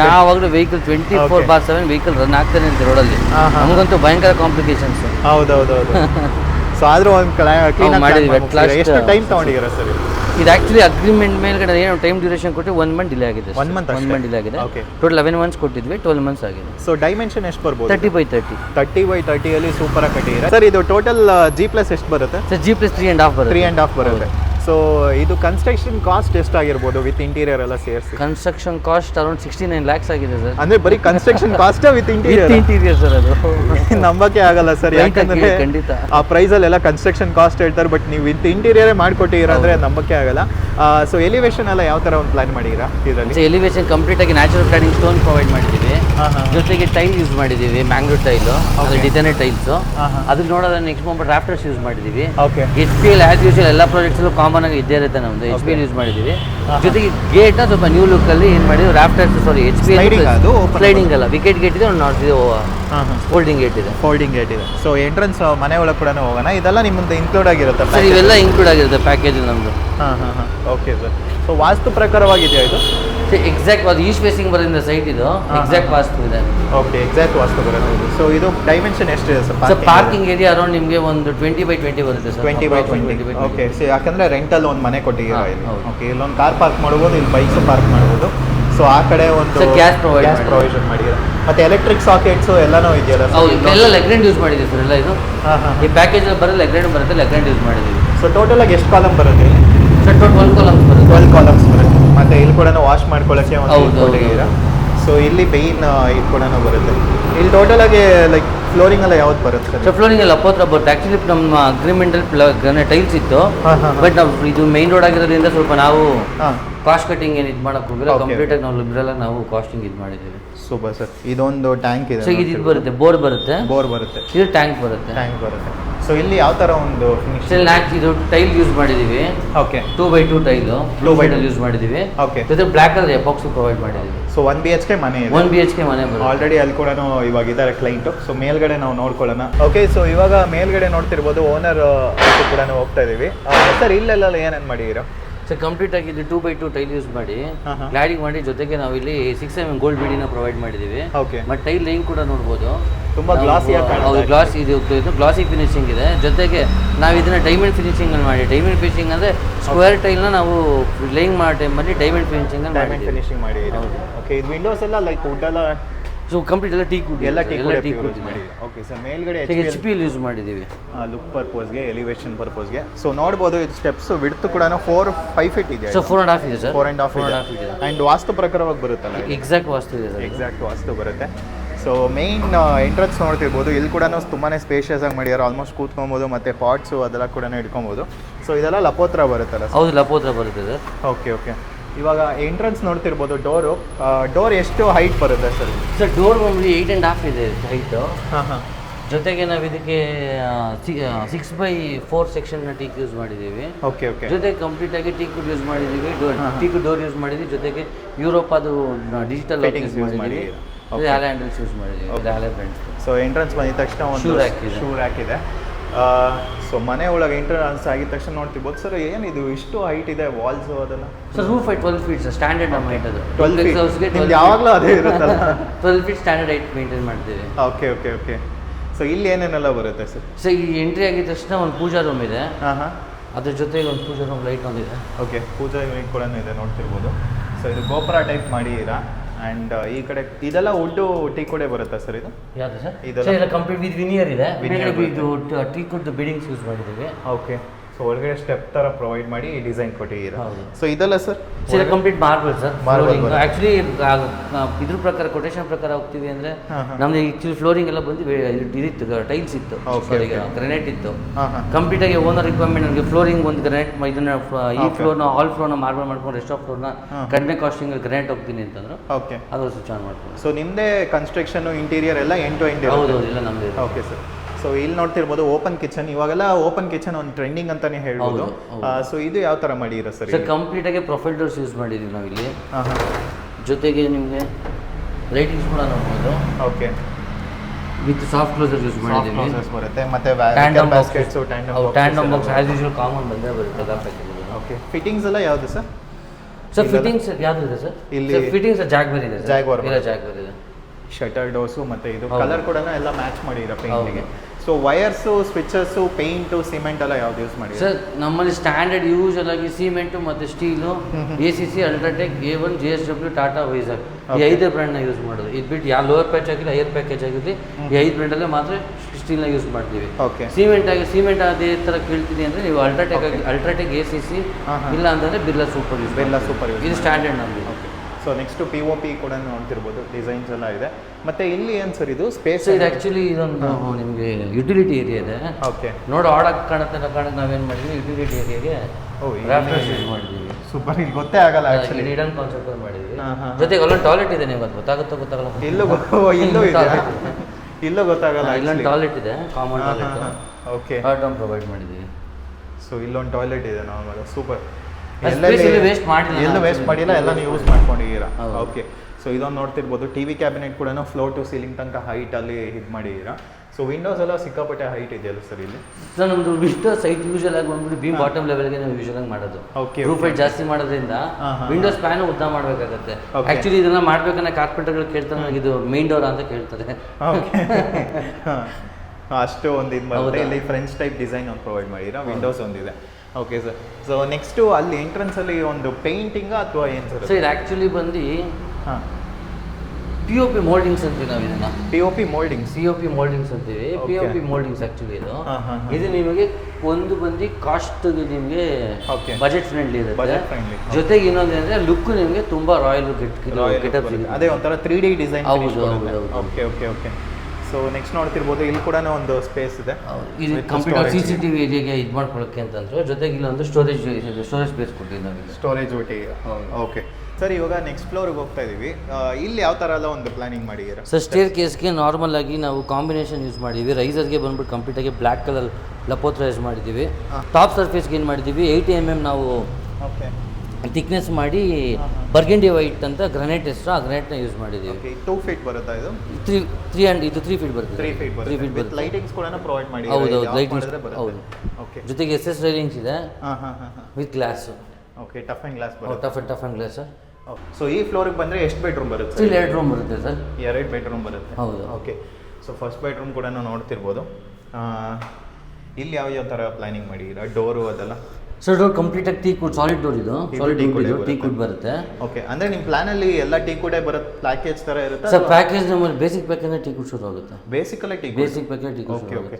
Speaker 2: ಯಾವಾಗಲೂ vehicle twenty four. By seven vehicle run ಆಗ್ತಾನೆ ಇರುತ್ತೆ ರೋಡಲ್ಲಿ. ನಮಗಂತೂ ಭಯಂಕರ ಕಾಂಪ್ಲಿಕೇಶನ್ಸ್
Speaker 1: ಹೌದೌದೌದು. (laughs) ಸೊ ಆದ್ರೂ ಒಂದು ಕ್ಲೀನ್
Speaker 2: ಮಾಡಿದ್ವಿ,
Speaker 1: ಎಷ್ಟು ಟೈಮ್ ತೊಗೊಂಡಿದ್ದೀರಾ ಸರ್
Speaker 2: ಇದು? ಆಕ್ಚುಲಿ ಅಗ್ರಿಮೆಂಟ್ ಮೇಲ್ಗಡೆ ಏನು ಟೈಮ್ ಡ್ಯೂರೇಷನ್ ಕೊಟ್ಟು ಒನ್ ಮಂತ್ ಡಿಲೇ ಆಗಿದೆ
Speaker 1: one month
Speaker 2: one? Month delay ಆಗಿದೆ.
Speaker 1: ಓಕೆ
Speaker 2: ಟೋಟಲ್ ಲೆವೆನ್ ಮಂತ್ಸ್ ಕೊಟ್ಟಿದ್ವಿ ಟ್ವೆಲ್ ಮಂತ್ಸ್ ಆಗಿದೆ.
Speaker 1: ಸೊ ಡೈಮೆನ್ಷನ್ ಎಷ್ಟು ಬರ್ಬೋದು?
Speaker 2: Thirty by thirty
Speaker 1: thirty by ತರ್ಟಿಯಲ್ಲಿ super ಆಗಿ ಕಟ್ಟಿದ್ದೀರಾ? ಸರ್ ಇದು ಟೋಟಲ್ ಜಿ ಪ್ಲಸ್ ಎಷ್ಟು ಬರುತ್ತೆ?
Speaker 2: Sir G plus three and half
Speaker 1: three
Speaker 2: ಬರುತ್ತೆ.
Speaker 1: ಆ್ಯಂಡ್ ಹಾಫ್ ಬರುತ್ತೆ. ಸೊ ಇದು ಕನ್ಸ್ಟ್ರಕ್ಷನ್ ಕಾಸ್ಟ್ ಎಷ್ಟಾಗಿರ್ಬೋದು ವಿತ್ ಇಂಟೀರಿಯರ್ ಎಲ್ಲ ಸೇರಿಸಿ?
Speaker 2: Construction cost around sixty nine lakhs ಆಗಿದೆ ಸರ್
Speaker 1: ಅಂದ್ರೆ ಬರೀ construction cost with interior
Speaker 2: interior sir ಅದು. (laughs)
Speaker 1: ನಂಬಕ್ಕೆ ಆಗಲ್ಲ ಸರ್ ಯಾಕಂದ್ರೆ
Speaker 2: ಖಂಡಿತ.
Speaker 1: ಆ ಪ್ರೈಸ್ ಎಲ್ಲ ಕನ್ಸ್ಟ್ರಕ್ಷನ್ ಕಾಸ್ಟ್ ಹೇಳ್ತಾರೆ ಬಟ್ ನೀವು ವಿತ್ ಇಂಟೀರಿಯರ್ ಮಾಡ್ಕೊಟ್ಟಿದ್ದೀರಾ ಅಂದ್ರೆ ನಂಬಕ್ಕೆ ಆಗಲ್ಲ. ಸೊ ಎಲಿವೇಶನ್ ಎಲ್ಲ ಯಾವ ತರ ಒಂದು ಪ್ಲಾನ್ ಮಾಡಿರಾ ಇದರಲ್ಲಿ?
Speaker 2: ಎಲಿವೇಶನ್ ಕಂಪ್ಲೀಟ್ ಆಗಿ ನ್ಯಾಚುರಲ್ ಪ್ಲಾನಿಂಗ್ ಸ್ಟೋನ್ ಪ್ರೊವೈಡ್ ಮಾಡಿದ್ದೀವಿ. ಜೊತೆಗೆ ಟೈಲ್ ಯೂಸ್ ಮಾಡಿದ್ದೀವಿ ಮ್ಯಾಂಗ್ಳೂರ್ ಟೈಲು ಅದು ಡಿಸೈನರ್ ಟೈಲ್ಸ್. ಅದಕ್ಕೆ ನೋಡೋದ್ರೆ ನೆಕ್ಸ್ಟ್ ಮೊಬೈಲ್ ರಾಫ್ಟರ್ಸ್ ಯೂಸ್ ಮಾಡಿದ್ದೀವಿ
Speaker 1: okay
Speaker 2: H P L as usual ಎಲ್ಲ ಪ್ರಾಜೆಕ್ಟ್ಸಲ್ಲೂ ಕಾಮನ್ ಆಗಿ ಇದ್ದೇ ಇರುತ್ತೆ ನಮ್ದು. ಎಚ್ ಪಿ ಎಲ್ ಯೂಸ್ ಮಾಡಿದ್ದೀವಿ
Speaker 1: ಹಾ.
Speaker 2: ಜೊತೆಗೆ ಗೇಟ್ನ ಸ್ವಲ್ಪ ನ್ಯೂ ಲುಕ್ಕಲ್ಲಿ ಏನು ಮಾಡಿದ್ವಿ rafters sorry H P
Speaker 1: open
Speaker 2: sliding ಅಲ್ಲ. ವಿಕೆಟ್ ಗೇಟ್ ಇದೆ ನಾಟ್ ನಾರ್ತ್ ಇದು
Speaker 1: ಹಾಂ ಹಾಂ.
Speaker 2: ಫೋಲ್ಡಿಂಗ್ ಗೇಟ್ ಇದೆ.
Speaker 1: ಫೋಲ್ಡಿಂಗ್ ಗೇಟ್ ಇದೆ. ಸೊ ಎಂಟ್ರೆನ್ಸ್ ಮನೆ ಒಳಗೆ ಕೂಡ ಹೋಗೋಣ. ಇದೆಲ್ಲ ನಿಮ್ಮದು ಇನ್ಕ್ಲೂಡ್ ಆಗಿರುತ್ತೆ
Speaker 2: ಸರ್ ಇವೆಲ್ಲ ಇನ್ಕ್ಲೂಡ್ ಆಗಿರುತ್ತೆ ಪ್ಯಾಕೇಜ್ ನಮ್ಮದು
Speaker 1: ಹಾಂ ಹಾಂ ಹಾಂ. ಓಕೆ ಸರ್ ಸೊ ವಾಸ್ತು ಪ್ರಕಾರವಾಗಿದೆಯಾ ಇದು?
Speaker 2: ಎಕ್ಸಾಕ್ಟ್ ಅದು ಈಸ್ಟ್ ಫೇಸಿಂಗ್ ಬರೋದ್ರಿಂದ ಸೈಟ್ ಇದು ಎಕ್ಸಾಕ್ಟ್. ವಾಸ್ತು ಇದೆ.
Speaker 1: ಓಕೆ ಎಕ್ಸಾಕ್ಟ್ ವಾಸ್ತು ಬರೋದು ಸೊ ಇದು. ಡೈಮೆನ್ಷನ್ ಎಷ್ಟಿದೆ sir
Speaker 2: sir parking area around ನಿಮಗೆ ಒಂದು ಟ್ವೆಂಟಿ ಬೈ ಟ್ವೆಂಟಿ ಬರುತ್ತೆ sir.
Speaker 1: Twenty by twenty okay so ಯಾಕಂದ್ರೆ ರೆಂಟಲ್ಲಿ ಒಂದು ಮನೆ ಕೊಟ್ಟಿದ್ದೀರಾ ಇಲ್ಲಿ. ಓಕೆ ಇಲ್ಲೊಂದು ಕಾರ್ ಪಾರ್ಕ್ ಮಾಡ್ಬೋದು ಇಲ್ಲಿ ಬೈಕ್ಸ್ ಪಾರ್ಕ್ ಮಾಡ್ಬೋದು. ಸೊ ಆ ಕಡೆ ಒಂದು ಗ್ಯಾಸ್
Speaker 2: ಮಾಡಿದ್ದಾರೆ.
Speaker 1: ಪ್ರೊವಿಷನ್ ಮಾಡಿದ್ದಾರೆ. ಮತ್ತೆ ಎಲೆಕ್ಟ್ರಿಕ್ ಸಾಕೆಟ್ಸ್ ಎಲ್ಲನೂ ಇದೆಯಲ್ಲ
Speaker 2: ಹೌದು ಎಲ್ಲ ಲೆಗ್ರೆಂಡ್ ಯೂಸ್ ಮಾಡಿದ್ದೀವಿ ಸರ್ ಎಲ್ಲ ಇದು. ಈ ಪ್ಯಾಕೇಜ್ ಬರೋ ಲೆಗ್ರೆಂಡ್ ಬರುತ್ತೆ ಲೆಗ್ರೆಂಡ್ ಯೂಸ್ ಮಾಡಿದ್ದೀವಿ.
Speaker 1: ಸೊ ಟೋಟಲ್ ಆಗಿ ಎಷ್ಟು ಕಾಲಮ್ ಬರುತ್ತೆ
Speaker 2: ಸರ್ ಟೋಟಲ್ ಟ್ವೆಲ್ ಕಾಲಮ್ಸ್ ಬರುತ್ತೆ.
Speaker 1: ಟ್ವೆಲ್ ಕಾಲಮ್ಸ್ ಬರುತ್ತೆ. ಮತ್ತೆ ಇಲ್ಲಿ ಕೂಡ ವಾಶ್ ಮಾಡ್ಕೊಳ್ಳೋಕ್ಕೆ ಒಂದು
Speaker 2: ಹೌದು, ಹೌದು,
Speaker 1: ಕೊಟ್ಟಿದ್ದೀರಾ ಸೊ ಇಲ್ಲಿ ಪೇನ್ ಇದು ಕೂಡ ಬರುತ್ತೆ. ಇಲ್ಲಿ ಟೋಟಲ್ ಆಗಿ ಲೈಕ್ ಫ್ಲೋರಿಂಗ್ ಎಲ್ಲ ಯಾವ್ದು ಬರುತ್ತೆ
Speaker 2: ಸರ್? ಫ್ಲೋರಿಂಗ್ ಎಲ್ಲ ಹತ್ರ ಬರುತ್ತೆ. ಆಕ್ಚುಲಿ ನಮ್ಮ ಅಗ್ರಿಮೆಂಟಲ್ಲಿ ಟೈಲ್ಸ್ ಇತ್ತು.
Speaker 1: ಹಾಂ ಹಾಂ
Speaker 2: ಬಟ್ ನಾವು ಇದು ಮೇನ್ ರೋಡ್ ಆಗಿರೋದ್ರಿಂದ ಸ್ವಲ್ಪ ನಾವು
Speaker 1: ಹಾಂ.
Speaker 2: ಕಾಸ್ಟ್ ಕಟಿಂಗ್ ಏನು ಇದು ಮಾಡಕ್ಕೆ ಹೋಗಿಲ್ಲ.
Speaker 1: Okay,
Speaker 2: ಕಂಪ್ಲೀಟ್ ಆಗಿ ನಾವು ಲಿಬ್ರಲ್ ನಾವು ಕಾಸ್ಟಿಂಗ್ ಇದು ಮಾಡಿದ್ದೀವಿ.
Speaker 1: ಸೂಪರ್ ಸರ್ ಇದೊಂದು ಟ್ಯಾಂಕ್
Speaker 2: ಸೊ
Speaker 1: ಇದೆ
Speaker 2: ಇದು ಬರುತ್ತೆ. ಬೋರ್ ಬರುತ್ತೆ.
Speaker 1: ಬೋರ್ ಬರುತ್ತೆ.
Speaker 2: ಇದು ಟ್ಯಾಂಕ್ ಬರುತ್ತೆ.
Speaker 1: ಟ್ಯಾಂಕ್ ಬರುತ್ತೆ. ಸೊ ಇಲ್ಲಿ ಯಾವ ಥರ ಒಂದು ಫಿನಿಶ್
Speaker 2: ಇದು ಟೈಲ್ ಯೂಸ್ ಮಾಡಿದ್ದೀವಿ
Speaker 1: okay
Speaker 2: two by two tile blue ವೈಟಲ್ಲಿ use ಮಾಡಿದ್ದೀವಿ
Speaker 1: ಓಕೆ
Speaker 2: ಜೊತೆ ಬ್ಲ್ಯಾಕ್ ಕಲರ್ ಬಾಕ್ಸ್ ಪ್ರೊವೈಡ್ ಮಾಡಿದ್ದೀವಿ
Speaker 1: so one B H K ಮನೆ
Speaker 2: ಒನ್ ಬಿ ಎಚ್ ಕೆ ಮನೆ
Speaker 1: ಆಲ್ರೆಡಿ ಅಲ್ಲಿ ಕೂಡ ಇವಾಗ ಇದ್ದಾರೆ ಕ್ಲೈಂಟು ಸೊ ಮೇಲ್ಗಡೆ ನಾವು ನೋಡ್ಕೊಳ್ಳೋಣ. ಓಕೆ ಸೊ ಇವಾಗ ಮೇಲ್ಗಡೆ ನೋಡ್ತಿರ್ಬೋದು ಓನರ್ ಕೂಡ ಹೋಗ್ತಾ ಇದೀವಿ. ಸರ್ ಇಲ್ಲೆಲ್ಲ ಏನೇನು ಮಾಡಿದ್ದೀರಾ?
Speaker 2: ಸರ್ ಕಂಪ್ಲೀಟ್ ಆಗಿ ಇದು two by two tile use ಮಾಡಿ. ಕ್ಲಾಡಿಂಗ್ ಮಾಡಿ ಜೊತೆಗೆ ನಾವು ಇಲ್ಲಿ ಸಿಕ್ಸ್ ಎಂ ಗೋಲ್ಡ್ ಬಿಡಿನ ಪ್ರೊವೈಡ್ ಮಾಡಿದ್ದೀವಿ.
Speaker 1: ಓಕೆ
Speaker 2: ಬಟ್ ಟೈಲ್ ಲೈನ್ ಕೂಡ ನೋಡ್ಬೋದು.
Speaker 1: ತುಂಬಾ ಗ್ಲಾಸಿ
Speaker 2: ಹೌದು ಗ್ಲಾಸ್ ಇದು ಇದು ಗ್ಲಾಸಿ ಫಿನಿಶಿಂಗ್ ಇದೆ. ಜೊತೆಗೆ ನಾವು ಇದನ್ನ ಡೈಮಂಡ್ ಫಿನಿಶಿಂಗ್ ಅಲ್ಲಿ ಮಾಡಿ ಡೈಮಂಡ್ ಫಿನಿಶಿಂಗ್ ಅಂದ್ರೆ ಸ್ಕ್ವೇರ್ ಟೈಲ್ನ ನಾವು ಲೈನ್ ಮಾಡೋ ಟೈಮಲ್ಲಿ ಡೈಮಂಡ್ ಫಿನಿಶಿಂಗ್ ಅಲ್ಲಿ
Speaker 1: ಡೈಮಂಡ್ ಫಿನಿಶಿಂಗ್ ಮಾಡಿ. ಓಕೆ ಇದು ವಿಂಡೋಸ್ ಎಲ್ಲ ಲೈಕ್ ವುಡ್ ಎಲ್ಲ
Speaker 2: ಸೊ ಕಂಪ್ಲೀಟ್ ಎಲ್ಲ ಟೀ ಕುಡಿ
Speaker 1: ಎಲ್ಲ ಟೀ ಕುಡಿ
Speaker 2: ಟೀ
Speaker 1: ಮಾಡಿ ಓಕೆ ಸರ್ ಮೇಲ್ಗಡೆ
Speaker 2: ಎಚ್ ಪಿ ಯೂಸ್ ಮಾಡಿದ್ದೀವಿ.
Speaker 1: ಲುಕ್ ಪರ್ಪೋಸ್ಗೆ ಎಲಿವೇಶನ್ ಪರ್ಪಸ್ಗೆ ಸೊ ನೋಡ್ಬೋದು ಇದು ಸ್ಟೆಪ್ಸ್ ವಿಡ್ತ್ ಕೂಡ ಫೋರ್ ಫೈವ್ ಫೀಟ್ ಇದೆ?
Speaker 2: ಸೊ ಫೋರ್ ಆ್ಯಂಡ್ ಹಾಫ್ ಇದೆ sir
Speaker 1: four and half
Speaker 2: and half ಇದೆ.
Speaker 1: ಆ್ಯಂಡ್ ವಾಸ್ತು ಪ್ರಕಾರವಾಗಿ ಬರುತ್ತಲ್ಲ
Speaker 2: ಎಕ್ಸಾಕ್ಟ್ ವಾಸ್ತು ಇದೆ ಸರ್
Speaker 1: ಎಕ್ಸಾಕ್ಟ್ ವಾಸ್ತು ಬರುತ್ತೆ. ಸೊ ಮೇನ್ ಎಂಟ್ರೆನ್ಸ್ ನೋಡ್ತಿರ್ಬೋದು. ಇಲ್ಲಿ ಕೂಡ ತುಂಬಾ ಸ್ಪೇಷಿಯಸ್ ಆಗಿ ಮಾಡಿದ್ದಾರೆ ಆಲ್ಮೋಸ್ಟ್ ಕೂತ್ಕೊಬೋದು ಮತ್ತು ಪಾಟ್ಸು ಅದೆಲ್ಲ ಕೂಡ ಇಟ್ಕೊಬೋದು. ಸೊ ಇದೆಲ್ಲ ಲಪೋತ್ರ ಬರುತ್ತಲ್ಲ
Speaker 2: ಹೌದು ಲಪೋತ್ರ ಬರುತ್ತೆ ಸರ್
Speaker 1: ಓಕೆ ಓಕೆ ಇವಾಗ ಎಂಟ್ರೆನ್ಸ್ ನೋಡ್ತಿರ್ಬೋದು ಡೋರು ಡೋರ್ ಎಷ್ಟು ಹೈಟ್ ಬರುತ್ತೆ ಸರ್?
Speaker 2: ಸರ್ ಡೋರ್ ಬಂದ್ಬಿಟ್ಟು ಏಯ್ಟ್ ಆ್ಯಂಡ್ ಹಾಫ್ ಇದೆ ಹೈಟು
Speaker 1: ಹಾಂ ಹಾಂ.
Speaker 2: ಜೊತೆಗೆ ನಾವು ಇದಕ್ಕೆ ಸಿಕ್ಸ್ ಬೈ ಫೋರ್ ಸೆಕ್ಷನ್ನ ಟೀಕ್ ಯೂಸ್ ಮಾಡಿದ್ದೀವಿ
Speaker 1: ಓಕೆ ಓಕೆ
Speaker 2: ಜೊತೆಗೆ ಕಂಪ್ಲೀಟ್ ಆಗಿ ಟೀಕ್ ಯೂಸ್ ಮಾಡಿದ್ದೀವಿ ಟೀಕ್ ಡೋರ್ ಯೂಸ್ ಮಾಡಿದ್ವಿ. ಜೊತೆಗೆ ಯೂರೋಪ್ ಅದು ಡಿಜಿಟಲ್
Speaker 1: ಲೈಟಿಂಗ್ಸ್ ಯೂಸ್ ಮಾಡಿ.
Speaker 2: ಹ್ಯಾಂಡಲ್ಸ್ ಯೂಸ್ ಮಾಡಿದ್ದೀವಿ. ಹ್ಯಾಲೆ ಬ್ರ್ಯಾಂಡ್ಸ್
Speaker 1: ಸೊ ಎಂಟ್ರೆನ್ಸ್ ಬಂದಿದ ತಕ್ಷಣ ಒಂದು
Speaker 2: ಶೂರ್ ಹಾಕಿದೆ ಇದೆ.
Speaker 1: ಶೂ ರ್ಯಾಕ್ ಇದೆ. ಸೊ ಮನೆ ಒಳಗೆ ಎಂಟ್ರೆನ್ಸ್ ಆಗಿದ ತಕ್ಷಣ ನೋಡ್ತಿರ್ಬೋದು ಸರ್ ಏನಿದು ಇಷ್ಟು ಹೈಟ್ ಇದೆ ವಾಲ್ಸು ಅದೆಲ್ಲ?
Speaker 2: Sir roof height twelve feet sir standard ನಮ್ಮ ಹೈಟ್ ಅದು.
Speaker 1: ಟ್ವೆಲ್ ಫೀಟ್ ನಿಮ್ದು ಯಾವಾಗಲೂ ಅದೇ ಇರುತ್ತಲ್ಲ?
Speaker 2: Twelve feet standard height maintain ಮಾಡ್ತೀವಿ.
Speaker 1: ಓಕೆ ಓಕೆ ಓಕೆ ಸೊ ಇಲ್ಲಿ ಏನೇನೆಲ್ಲ ಬರುತ್ತೆ ಸರ್
Speaker 2: ಸೊ ಈ ಎಂಟ್ರಿ ಆಗಿದ ತಕ್ಷಣ ಒಂದು ಪೂಜಾ ರೂಮ್ ಇದೆ.
Speaker 1: ಹಾಂ ಹಾಂ.
Speaker 2: ಅದ್ರ ಜೊತೆಗೆ ಒಂದು ಪೂಜಾ ರೂಮ್ ಲೈಟ್ ಒಂದಿದೆ.
Speaker 1: ಓಕೆ ಪೂಜಾ ಯೂನಿಟ್ ಕೂಡ ಇದೆ ನೋಡ್ತಿರ್ಬೋದು. ಸೊ ಇದು ಗೋಪುರ ಟೈಪ್ ಮಾಡಿದ್ದೀರಾ? ಆ್ಯಂಡ್ ಈ ಕಡೆ ಇದೆಲ್ಲ ಉಲ್ಟು ಟೀ ಕೂಡ ಬರುತ್ತಾ ಸರ್ ಇದು?
Speaker 2: ಯಾವುದು ಸರ್
Speaker 1: ಇದೆಲ್ಲ-
Speaker 2: ಕಂಪ್ಲೀಟ್ ವಿತ್ ವಿನಿಯರ್ ಇದೆ. ಇದು ಟೀ ಕುಡ್ ಬಿಲ್ಡಿಂಗ್ಸ್ ಯೂಸ್ ಮಾಡಿದ್ದೀವಿ.
Speaker 1: ಓಕೆ ಸೊ ಒಳಗಡೆ ಸ್ಟೆಪ್ ತರ ಪ್ರೊವೈಡ್ ಮಾಡಿ ಡಿಸೈನ್ ಕೊಟ್ಟಿದ್ದೀರಾ. ಸೊ ಇದೆಲ್ಲ sir
Speaker 2: sir complete marble sir flooring. Actually ಇದ್ರ ಪ್ರಕಾರ ಕೊಟೇಶನ್ ಪ್ರಕಾರ ಹೋಗ್ತೀವಿ ಅಂದ್ರೆ. ನಮ್ದು ಆ್ಯಕ್ಚುಲಿ ಫ್ಲೋರಿಂಗ್ ಎಲ್ಲ ಬಂದು ಇದಿತ್ತು ಟೈಲ್ಸ್ ಇತ್ತು. ಗ್ರನೇಟ್. ಇತ್ತು. ಕಂಪ್ಲೀಟ್ ಆಗಿ ಓನರ್ ರಿಕ್ವೈರ್ಮೆಂಟ್ ನನಗೆ ಫ್ಲೋರಿಂಗ್ ಒಂದು ಗ್ರನೇಟ್ ಇದನ್ನ ಈ. ಫ್ಲೋರ್ನ ಆಲ್ ಫ್ಲೋರ್ನ ಮಾರ್ಬಲ್ ಮಾಡ್ಕೊಂಡು ರೆಸ್ಟ್ ಆಫ್ ಫ್ಲೋರ್ನ. ಕಡಿಮೆ ಕಾಸ್ಟಿಂಗ್ ಗ್ರನೇಟ್ ಹೋಗ್ತೀನಿ ಅಂತಂದ್ರೆ.
Speaker 1: ಓಕೆ
Speaker 2: ಅದು ಸ್ವಿಚ್ ಆನ್ ಮಾಡ್ಕೊಂಡು
Speaker 1: ಸೊ ನಿಮ್ಮದೇ ಕನ್ಸ್ಟ್ರಕ್ಷನ್ ಇಂಟೀರಿಯರ್ ಎಲ್ಲ ಎಂಟು ಎಂಟು
Speaker 2: ಹೌದು ಹೌದು. ಇಲ್ಲ ನಮ್ಮದು
Speaker 1: ಓಕೆ ಸರ್ ಸೊ ಇಲ್ಲಿ ನೋಡ್ತಿರ್ಬೋದು ಓಪನ್ ಕಿಚನ್ ಇವಾಗೆಲ್ಲ ಓಪನ್ ಕಿಚನ್ ಒಂದು ಟ್ರೆಂಡಿಂಗ್ ಅಂತಾನೆ ಹೇಳ್ಬೋದು. ಸೊ ಇದು ಯಾವ ತರ ಮಾಡಿರೋ ಸರ್
Speaker 2: ಸರ್ ಕಂಪ್ಲೀಟ್ ಆಗಿ ಪ್ರೊಫೈಲ್ ಡೋರ್ಸ್ ಯೂಸ್ ಮಾಡಿದೀವಿ ನಾವು
Speaker 1: ಹಾಂ
Speaker 2: ಜೊತೆಗೆ ನಿಮಗೆ ಲೈಟಿಂಗ್ಸ್ ಕೂಡ ನೋಡ್ಬೋದು.
Speaker 1: Okay
Speaker 2: with soft closer use ಮಾಡಿದ್ದೀವಿ.
Speaker 1: ಬರುತ್ತೆ. ಮತ್ತೆ
Speaker 2: tandem
Speaker 1: baskets
Speaker 2: tandem box as usual common ಬಂದೇ ಬರುತ್ತೆ
Speaker 1: ಓಕೆ ಫಿಟ್ಟಿಂಗ್ಸ್ ಎಲ್ಲ ಯಾವುದು ಸರ್?
Speaker 2: ಸರ್? ಫಿಟ್ಟಿಂಗ್ಸ್ ಯಾವ್ದು ಇದೆ ಸರ್?
Speaker 1: ಇಲ್ಲಿ-
Speaker 2: ಫಿಟ್ಟಿಂಗ್ಸ್ ಜಾಗ್ವರ್ ಇದೆ
Speaker 1: Jaguar
Speaker 2: ಇಲ್ಲ
Speaker 1: ಜಾಗ್
Speaker 2: ಜಾಗ್ವರ್ ಇದೆ.
Speaker 1: ಶಟರ್ ಡೋಸು ಮತ್ತೆ ಇದು ಕಲರ್ ಕೂಡ ಎಲ್ಲ ಮ್ಯಾಚ್ ಮಾಡಿರೋ ಪೇಂಟಿಗೆ. So wires switches paint cement ಎಲ್ಲ ಯಾವ್ದು ಯೂಸ್ ಮಾಡಿ
Speaker 2: ಸರ್ ನಮ್ಮಲ್ಲಿ ಸ್ಟ್ಯಾಂಡರ್ಡ್ ಯೂಸ್ ಆಗಿ ಸಿಮೆಂಟು ಮತ್ತು steel. A C C UltraTech A one J S W Tata visor ಈ ಐದು ಬ್ರ್ಯಾಂಡ್ನ ಯೂಸ್ ಮಾಡೋದು. ಇದು ಬಿಟ್ಟು ಯಾವ ಲೋವರ್ ಪ್ಯಾಚ್ ಆಗಿರಲಿ ಹೈಯರ್ ಪ್ಯಾಕೇಜ್ ಆಗಿರಲಿ ಈ ಐದು ಬ್ರ್ಯಾಂಡಲ್ಲೇ ಮಾತ್ರ ಸ್ಟೀಲ್ನ ಯೂಸ್ ಮಾಡ್ತೀವಿ.
Speaker 1: ಓಕೆ
Speaker 2: ಸಿಮೆಂಟ್ ಆಗಿ ಸಿಮೆಂಟ್ ಅದೇ ಥರ ಕೇಳ್ತೀನಿ ಅಂದರೆ ನೀವು ಅಲ್ಟ್ರಾಟೆಕ್ ಆಗಿ. UltraTech A C C. ಇಲ್ಲ ಅಂತಂದರೆ Birla super use
Speaker 1: Birla super use
Speaker 2: ಇದು standard
Speaker 1: okay so next P O P ಕೂಡ ನೋಡ್ತಿರ್ಬೋದು ಡಿಸೈನ್ಸ್ ಎಲ್ಲ ಇದೆ. ಮತ್ತೆ ಇಲ್ಲಿ ಏನು ಸರ್ ಇದು? ಸ್ಪೇಸ್
Speaker 2: ಇದು ಆ್ಯಕ್ಚುಲಿ ಇದೊಂದು ನಿಮಗೆ ಯುಟಿಲಿಟಿ ಏರಿಯಾ ಇದೆ.
Speaker 1: ಓಕೆ
Speaker 2: ನೋಡಿ ಆಡಕ್ ಕಾಣುತ್ತೆ ಅನ್ನೋ ಕಾರಣಕ್ಕೆ ನಾವೇನು ಮಾಡಿದ್ವಿ? ಯುಟಿಲಿಟಿ ಏರಿಯಾಗೆ ಮಾಡಿದ್ದೀವಿ
Speaker 1: ಸೂಪರ್ ಇಲ್ಲಿ ಗೊತ್ತೇ ಆಗಲ್ಲ ಆಕ್ಚುಲಿ
Speaker 2: ಹಿಡನ್ ಕಾನ್ಸೆಪ್ಟ್ ಮಾಡಿದ್ವಿ. ಜೊತೆಗೆ ಅಲ್ಲೊಂದು ಟಾಯ್ಲೆಟ್ ಇದೆ ನಿಮ್ಗೆ ಅದು ಗೊತ್ತಾಗುತ್ತೋ ಗೊತ್ತಾಗಲ್ಲ
Speaker 1: ಇಲ್ಲೂ ಇಲ್ಲೂ ಇದೆ. ಇಲ್ಲೂ ಗೊತ್ತಾಗಲ್ಲ
Speaker 2: ಇಲ್ಲೊಂದು ಟಾಯ್ಲೆಟ್ ಇದೆ common toilet
Speaker 1: okay
Speaker 2: toilet provide ಮಾಡಿದ್ದೀವಿ
Speaker 1: ಸೊ ಇಲ್ಲೊಂದು ಟಾಯ್ಲೆಟ್ ಇದೆ ನಾರ್ಮಲ್ ಸೂಪರ್
Speaker 2: ಅದು waste ಮಾಡಿಲ್ಲ
Speaker 1: ಎಲ್ಲೂ ವೇಸ್ಟ್. ಮಾಡಿಲ್ಲ ಎಲ್ಲ ಯೂಸ್ ಮಾಡ್ಕೊಂಡಿದ್ದೀರಾ? ಓಕೆ ಸೊ ಇದೊಂದು ನೋಡ್ತಿರ್ಬೋದು. ಟಿ ವಿ ಕ್ಯಾಬಿನೆಟ್ ಕೂಡ ಫ್ಲೋರ್ ಟು ಸೀಲಿಂಗ್ ತನಕ ಅಲ್ಲಿ ಇದು ಮಾಡಿದ್ದೀರಾ? ಸೊ ವಿಂಡೋಸ್ ಎಲ್ಲ ಸಿಕ್ಕಾಪಟ್ಟೆ ಹೈಟ್ ಇದೆಯಲ್ಲ ಸರ್ ಇಲ್ಲಿ?
Speaker 2: ಸರ್ ನಮ್ದು ವಿಂಡೋ ಸೈಟ್ ಯೂಶಲ್ ಆಗಿ ಬಂದ್ಬಿಟ್ಟು ಬಿ ಬಾಟಮ್ ಲೆವೆಲ್ಗೆ ನಾವು ಯೂಶಲ್ ಆಗಿ ಮಾಡೋದು. ರೂಫ್. ಹೈಟ್ ಜಾಸ್ತಿ ಮಾಡೋದ್ರಿಂದ ವಿಂಡೋಸ್ ಪ್ಯಾನ್ ಉದ್ದ ಮಾಡಬೇಕಾಗತ್ತೆ. ಆಕ್ಚುಲಿ ಇದನ್ನ ಮಾಡ್ಬೇಕನ್ನ ಕಾರ್ಪೆಂಟರ್ಗಳು ಕೇಳ್ತಾರೆ ನನಗೆ ಇದು ಮೇನ್ ಡೋರ್ ಅಂತ ಕೇಳ್ತಾರೆ.
Speaker 1: ಓಕೆ (laughs) ಅಷ್ಟು ಒಂದು ಇದು
Speaker 2: ಮಾಡಿದ್ರೆ?
Speaker 1: ಇಲ್ಲಿ ಫ್ರೆಂಚ್ ಟೈಪ್ ಡಿಸೈನ್ ಒಂದು ಪ್ರೊವೈಡ್ ಮಾಡಿದ್ರೆ ವಿಂಡೋಸ್ ಒಂದಿದೆ. ಓಕೆ ಸರ್ ಸೊ ನೆಕ್ಸ್ಟು ಅಲ್ಲಿ ಎಂಟ್ರೆನ್ಸ್ ಅಲ್ಲಿ ಒಂದು ಪೇಂಟಿಂಗ್ ಅಥವಾ ಏನು
Speaker 2: ಸೊ
Speaker 1: ಸರ್
Speaker 2: ಇದು ಆ್ಯಕ್ಚುಲಿ ಬಂದು
Speaker 1: ಹಾಂ.
Speaker 2: ಪಿ ಒ ಪಿ ಮೋಲ್ಡಿಂಗ್ಸ್ ಅಂತೀವಿ ನಾವು ಇದನ್ನ.
Speaker 1: P O P mouldings
Speaker 2: C O P mouldings ಅಂತೀವಿ. P O P mouldings actually ಇದು. ಇದು ನಿಮಗೆ ಒಂದು ಬಂದು ಕಾಸ್ಟ್ ನಿಮಗೆ
Speaker 1: ಓಕೆ
Speaker 2: ಬಜೆಟ್ ಫ್ರೆಂಡ್ಲಿ ಇರುತ್ತೆ.
Speaker 1: ಬಜೆಟ್ ಫ್ರೆಂಡ್ಲಿ
Speaker 2: ಜೊತೆಗೆ ಇನ್ನೊಂದು ಅಂದರೆ ಲುಕ್ ನಿಮಗೆ ತುಂಬಾ ರಾಯಲ್ ಗೆಟ್
Speaker 1: ಅದೇ ಒಂಥರ ತ್ರೀ ಡಿ ಡಿಸೈನ್
Speaker 2: ಹೌದು, ಹೌದು.
Speaker 1: Okay okay okay so next ನೋಡ್ತಿರ್ಬೋದು ಇಲ್ಲಿ ಕೂಡ ಒಂದು ಸ್ಪೇಸ್ ಇದೆ.
Speaker 2: ಇದು computer C. C T V ಏರಿಯಾಗೆ ಇದು ಮಾಡ್ಕೊಳ್ಳೋಕ್ಕೆ ಅಂತಂದ್ರೆ ಜೊತೆಗೆ ಇಲ್ಲೊಂದು ಸ್ಟೋರೇಜ್ ಸ್ಟೋರೇಜ್ ಸ್ಪೇಸ್ ಕೊಟ್ಟಿದ್ದೀವಿ ನಾವು
Speaker 1: ಸ್ಟೋರೇಜ್ ಒಟ್ಟಿಗೆ ಓಕೆ ಸರ್ ಇವಾಗ ನೆಕ್ಸ್ಟ್ ಫ್ಲೋರ್ಗೆ ಹೋಗ್ತಾ ಇದೀವಿ. ಇಲ್ಲಿ ಯಾವ ಥರ ಎಲ್ಲ ಒಂದು ಪ್ಲಾನಿಂಗ್ ಮಾಡಿದ್ದೀರಾ?
Speaker 2: ಸರ್ ಸ್ಟೇರ್ ಕೇಸ್ಗೆ ನಾರ್ಮಲ್ ಆಗಿ ನಾವು ಕಾಂಬಿನೇಷನ್ ಯೂಸ್ ಮಾಡಿದ್ದೀವಿ. ರೈಸರ್ಗೆ ಬಂದ್ಬಿಟ್ಟು ಕಂಪ್ಲೀಟಾಗಿ ಬ್ಲ್ಯಾಕ್ ಕಲರ್ ಲಪೋತ್ರ ಯೂಸ್ ಮಾಡಿದ್ದೀವಿ. ಟಾಪ್ ಸರ್ಫೇಸ್ಗೆ ಏನು ಮಾಡಿದ್ದೀವಿ? ಏಯ್ಟಿ ಎಂ ಎಂ ನಾವು
Speaker 1: ಓಕೆ
Speaker 2: ಥಿಕ್ನೆಸ್ ಮಾಡಿ. ಬರ್ಗೆಂಡಿ ವೈಟ್ ಅಂತ ಗ್ರನೇಟ್ ಹೆಸರು ಆ ಗ್ರನೇಟ್ನ ಯೂಸ್ ಮಾಡಿದ್ದೀವಿ
Speaker 1: ಓಕೆ ಟೂ ಫೀಟ್ ಬರುತ್ತಾ ಇದು?
Speaker 2: ತ್ರೀ ತ್ರೀ ಆ್ಯಂಡ್ ಇದು ತ್ರೀ ಫೀಟ್ ಬರುತ್ತೆ
Speaker 1: ತ್ರೀ ಫೀಟ್
Speaker 2: ತ್ರೀ
Speaker 1: ಬರುತ್ತೆ
Speaker 2: ಫೀಟ್
Speaker 1: ವಿತ್
Speaker 2: ಬರುತ್ತೆ.
Speaker 1: ಲೈಟಿಂಗ್ಸ್ ಕೂಡ ಪ್ರೊವೈಡ್ ಮಾಡಿ.
Speaker 2: ಹೌದು, ಹೌದು, ಲೈಟಿಂಗ್ಸ್ ಹೌದು.
Speaker 1: ಓಕೆ
Speaker 2: ಜೊತೆಗೆ ಎಸ್ ಎಸ್ ರೈಲಿಂಗ್ಸ್ ಇದೆ.
Speaker 1: ಹಾಂ ಹಾಂ ಹಾಂ ಹಾಂ.
Speaker 2: With glass
Speaker 1: okay tough and glass ಬರುತ್ತೆ.
Speaker 2: Tough and tough and glass
Speaker 1: so ಈ ಫ್ಲೋರಿಗೆ ಬಂದರೆ ಎಷ್ಟು ಬೆಡ್ರೂಮ್ ಬರುತ್ತೆ?
Speaker 2: ಸರ್ ಎರಡು ರೂಮ್ ಬರುತ್ತೆ ಸರ್.
Speaker 1: ಎರಡು ಬೆಡ್ರೂಮ್ ಬರುತ್ತೆ.
Speaker 2: ಹೌದು.
Speaker 1: ಓಕೆ ಸೊ ಫಸ್ಟ್ ಬೆಡ್ರೂಮ್ ಕೂಡ ನೋಡ್ತಿರ್ಬೋದು. ಇಲ್ಲಿ ಯಾವ ಯಾವ ಥರ ಪ್ಲಾನಿಂಗ್ ಮಾಡಿದ್ದೀರಾ? ಡೋರು ಅದೆಲ್ಲ?
Speaker 2: ಸರ್ ಡೋರ್ ಕಂಪ್ಲೀಟಾಗಿ ಟೀ ಕುಡ್ ಸಾಲಿಡ್ ಡೋರ್ ಇದು. Solid
Speaker 1: teak
Speaker 2: door teak. Wood ಬರುತ್ತೆ.
Speaker 1: ಓಕೆ ಅಂದ್ರೆ ನಿಮ್ಮ ಪ್ಲಾನ್ ಅಲ್ಲಿ ಎಲ್ಲ ಟೀ ಕೂಡ ಬರುತ್ತೆ ಪ್ಯಾಕೇಜ್ ತರ ಇರುತ್ತೆ
Speaker 2: ಸರ್ ಪ್ಯಾಕೇಜ್ ನಮ್ಮಲ್ಲಿ ಬೇಸಿಕ್ ಪ್ಯಾಕೇಜ್ ಟೀ ಕುಡ್ ಶುರು ಆಗುತ್ತೆ.
Speaker 1: Basically teak
Speaker 2: basic package teak wood
Speaker 1: okay okay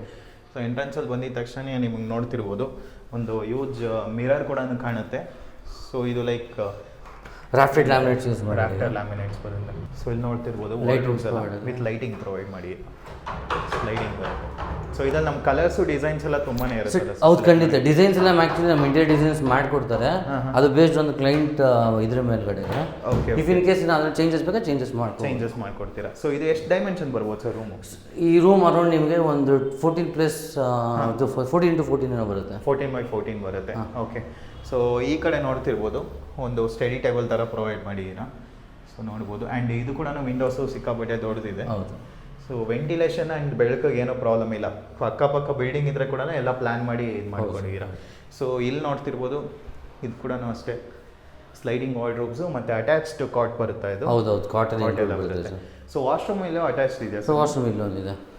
Speaker 1: so entrance ಅಲ್ಲಿ ಬಂದಿದ ತಕ್ಷಣ ನಿಮಗೆ ನೋಡ್ತಿರ್ಬೋದು. ಒಂದು ಯೂಜ್ ಮಿರರ್ ಕೂಡ ಕಾಣುತ್ತೆ. ಸೊ ಇದು ಲೈಕ್
Speaker 2: ರಾಫ್ಟೆಡ್ ಲ್ಯಾಮಿನೇಟ್ಸ್ ಯೂಸ್ ಮಾಡಿ.
Speaker 1: ರಾಫ್ಟೆಡ್ ಲ್ಯಾಮಿನೇಟ್ಸ್ ಬರುತ್ತೆ. ಸೊ ಇಲ್ಲಿ ನೋಡ್ತಿರ್ಬೋದು. ವಿತ್ ಲೈಟಿಂಗ್ ಪ್ರೊವೈಡ್ ಮಾಡಿ. ಲೈಟಿಂಗ್ ಬರುತ್ತೆ. ಸೊ ಇದ್ರಲ್ಲಿ ನಮ್ಮ ಕಲರ್ಸ್ ಡಿಸೈನ್ಸ್ ಎಲ್ಲ ತುಂಬಾನೇ ಇರುತ್ತೆ
Speaker 2: ಹೌದು ಖಂಡಿತ. ಡಿಸೈನ್ಸ್ ಎಲ್ಲ ಮ್ಯಾಕ್ಸಿಮಮ್ ನಮ್ಮ ಇಂಡಿಯಾ ಡಿಸೈನ್ಸ್ ಮಾಡಿಕೊಡ್ತಾರೆ. ಅದು ಬೇಸ್ಡ್ ಒಂದು ಕ್ಲೈಂಟ್ ಇದ್ರ ಮೇಲ್ಗಡೆ.
Speaker 1: ಓಕೆ
Speaker 2: ಇಫ್ ಇನ್ ಕೇಸ್ ನಾನು ಚೇಂಜಸ್ ಬೇಕಾ ಚೇಂಜಸ್ ಮಾಡ್ಕೊ
Speaker 1: ಚೇಂಜಸ್ ಮಾಡ್ಕೊಡ್ತೀರಾ? ಸೊ ಇದು ಎಷ್ಟು ಡೈಮೆನ್ಷನ್ ಬರ್ಬೋದು ಸರ್ ರೂಮ್
Speaker 2: ಈ ರೂಮ್ ಅರೌಂಡ್ ನಿಮಗೆ ಒಂದು fourteen plus fourteen to fourteen ಏನೋ ಬರುತ್ತೆ.
Speaker 1: ಫೋರ್ಟೀನ್ ಬೈ ಫೋರ್ಟೀನ್ ಬರುತ್ತೆ. ಓಕೆ ಸೊ ಈ ಕಡೆ ನೋಡ್ತಿರ್ಬೋದು. ಒಂದು ಸ್ಟಡಿ ಟೇಬಲ್ ಥರ ಪ್ರೊವೈಡ್ ಮಾಡಿದ್ದೀರಾ. ಸೊ ನೋಡ್ಬೋದು. ಆ್ಯಂಡ್ ಇದು ಕೂಡ ವಿಂಡೋಸು ಸಿಕ್ಕಾಪಟ್ಟೆ ದೊಡ್ಡದಿದೆ.
Speaker 2: ಹೌದು.
Speaker 1: ಸೊ ವೆಂಟಿಲೇಷನ್ ಆ್ಯಂಡ್ ಬೆಳಕಿಗೆ ಏನೋ ಪ್ರಾಬ್ಲಮ್ ಇಲ್ಲ. ಅಕ್ಕಪಕ್ಕ ಬಿಲ್ಡಿಂಗ್ ಇದ್ರೆ ಕೂಡ ಎಲ್ಲ ಪ್ಲ್ಯಾನ್ ಮಾಡಿ ಇದು ಮಾಡ್ಕೊಂಡಿದ್ದೀರಾ? ಸೊ ಇಲ್ಲಿ ನೋಡ್ತಿರ್ಬೋದು ಇದು ಕೂಡ ಅಷ್ಟೇ. ಸ್ಲೈಡಿಂಗ್ ವಾರ್ಡ್ರೋಬ್ಸು ಮತ್ತು ಅಟ್ಯಾಚ್ಡ್ ಕಾಟ್ ಬರುತ್ತಾ ಇದು?
Speaker 2: ಹೌದು ಹೌದು ಕಾಟನ್
Speaker 1: ಸೊ ವಾಶ್ರೂಮ್ ಇಲ್ಲೋ ಅಟ್ಯಾಚ್ಡ್ ಇದೆ
Speaker 2: ಸೊ ವಾಶ್ರೂಮ್ ಇಲ್ಲೊಂದಿದೆ
Speaker 1: ಓಕೆ